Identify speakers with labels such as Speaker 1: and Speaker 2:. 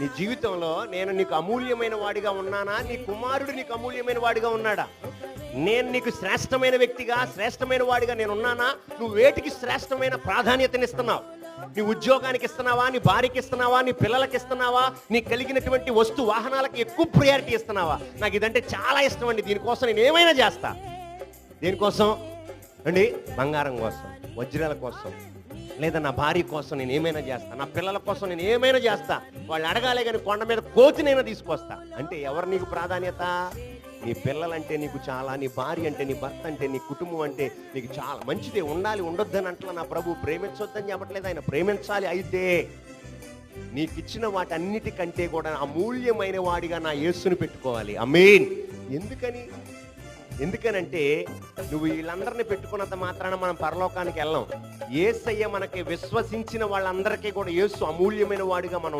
Speaker 1: నీ జీవితంలో నేను నీకు అమూల్యమైన వాడిగా ఉన్నానా? నీ కుమారుడు నీకు అమూల్యమైన వాడిగా ఉన్నాడా? నేను నీకు శ్రేష్టమైన వ్యక్తిగా శ్రేష్టమైన వాడిగా నేను ఉన్నానా? నువ్వు వేటికి శ్రేష్టమైన ప్రాధాన్యతనిస్తున్నావు నీ ఉద్యోగానికి ఇస్తున్నావా? నీ భార్యకి ఇస్తున్నావా? నీ పిల్లలకి ఇస్తున్నావా? నీ కలిగినటువంటి వస్తు వాహనాలకు ఎక్కువ ప్రయారిటీ ఇస్తున్నావా? నాకు ఇదంటే చాలా ఇష్టం అండి. దీనికోసం నేను ఏమైనా చేస్తా? దీనికోసం అండి బంగారం కోసం వజ్రాల కోసం లేదా నా భార్య కోసం నేను ఏమైనా చేస్తా? నా పిల్లల కోసం నేను ఏమైనా చేస్తా? వాళ్ళు అడగాలే కానీ కొండ మీద కోతినైనా తీసుకొస్తా అంటే ఎవరు నీకు ప్రాధాన్యత? నీ పిల్లలంటే నీకు చాలా నీ భార్య అంటే నీ భర్త అంటే నీ కుటుంబం అంటే నీకు చాలా మంచిదే. ఉండాలి ఉండొద్దని అంటలా నా ప్రభు. ప్రేమించొద్దని చెప్పట్లేదు. ఆయన ప్రేమించాలి అయితే నీకు ఇచ్చిన వాటన్నిటికంటే కూడా అమూల్యమైన వాడిగా నా యేసును పెట్టుకోవాలి. అమీన్. ఎందుకని? ఎందుకనంటే నువ్వు వీళ్ళందరినీ పెట్టుకున్నంత మాత్రాన మనం పరలోకానికి వెళ్ళాం. ఏసయ్య మనకి విశ్వసించిన వాళ్ళందరికీ కూడా యేసు అమూల్యమైన వాడిగా మనం